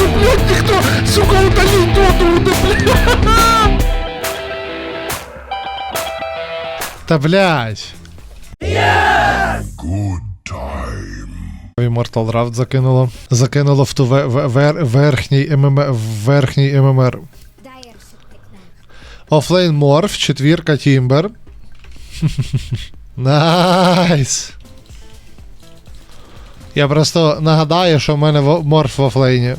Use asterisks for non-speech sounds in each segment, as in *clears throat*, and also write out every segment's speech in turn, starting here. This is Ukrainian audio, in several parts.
що, блядь, ніхто, сука, удалив доту, да, блядь. Та блядь. Immortal Draft закинуло. Закинуло в ту ве- ве- вер- верхній ММР. Верхній ММР. Офлейн Морф, четвірка Тімбер. *laughs* Найс. Я просто нагадаю, що в мене морф в офлейні.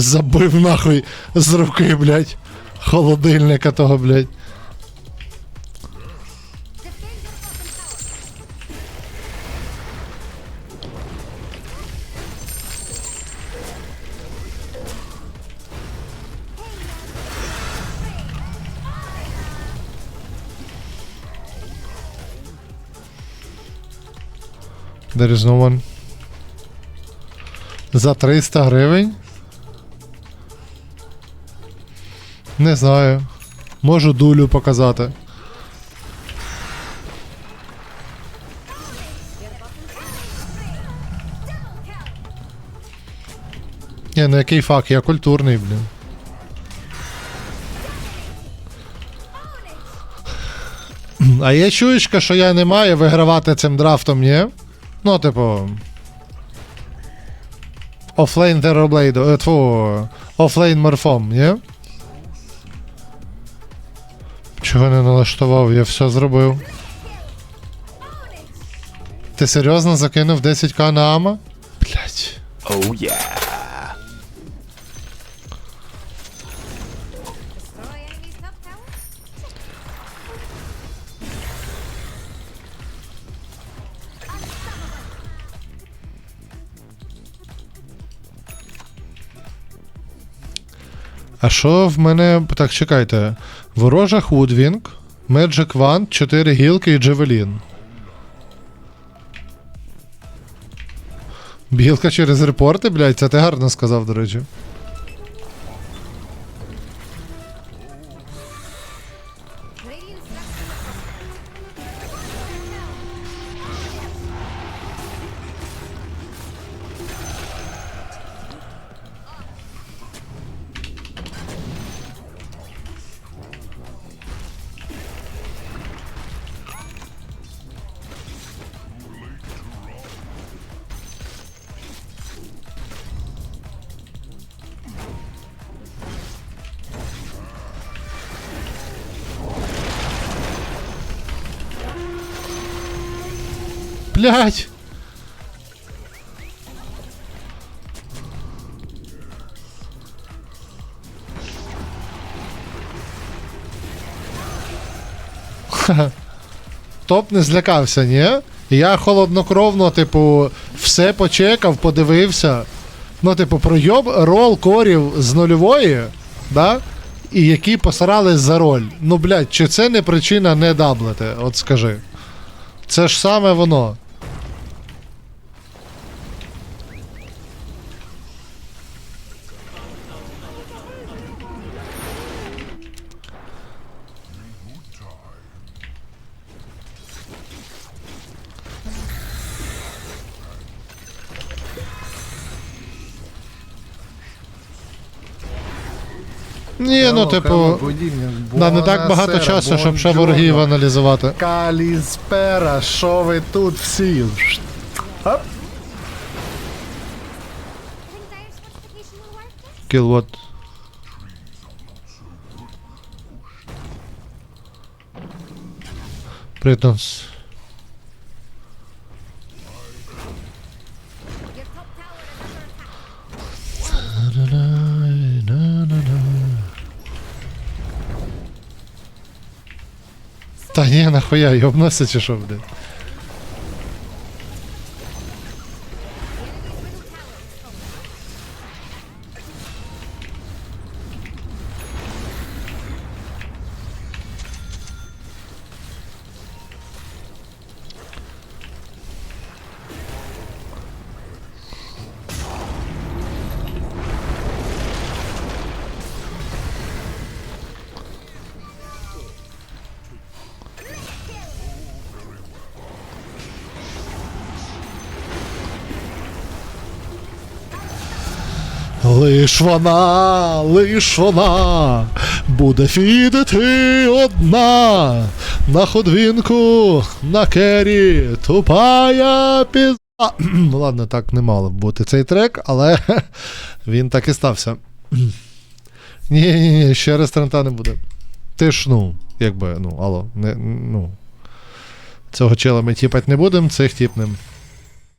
Забив нахуй з руки, блядь. Холодильника того, блядь. There is no one. За 300 гривень? Не знаю. Можу дулю показати. Ні, ну який фак, я культурний, блін. А є чуєчка, що я не маю вигравати цим драфтом, ні? Ну, типу. Офлейн Терроблейду. е, Тьфу, офлейн морфом, ні? Чого не налаштував? Я все зробив. Ти серйозно закинув 10к на ама? Блять. Oh yeah. А що в мене. Так, чекайте. Ворожа Худвінг, Magic Wand, 4 гілки і Джевелін. Білка через репорти, блядь, це ти гарно сказав, до речі. Блядь! *laughs* Топ не злякався, ні? Я холоднокровно, типу, все почекав, подивився. Ну, типу, пройоб рол корів з нульової, да? І які посрались за роль. Ну, блядь, чи це не причина не даблити? От скажи. Це ж саме воно. Ні, ну, типу, да, не так багато часу, щоб ще ворогів аналізувати. Каліспера, що ви тут всі? Оп. Kill what? Та ні, нахуя, йобнувся чи що, блядь? Лиш вона, лиш вона буде фідити одна на ходвінку, на кері, тупая. Ну *clears throat* ладно, так не мало б бути цей трек, але *laughs* він так і стався. *clears throat* Ні, ні, ні, ще раз трента не буде. Ти ж, ну, якби, ну, алло, не, ну. Цього чела ми тіпать не будемо, цих тіпнем.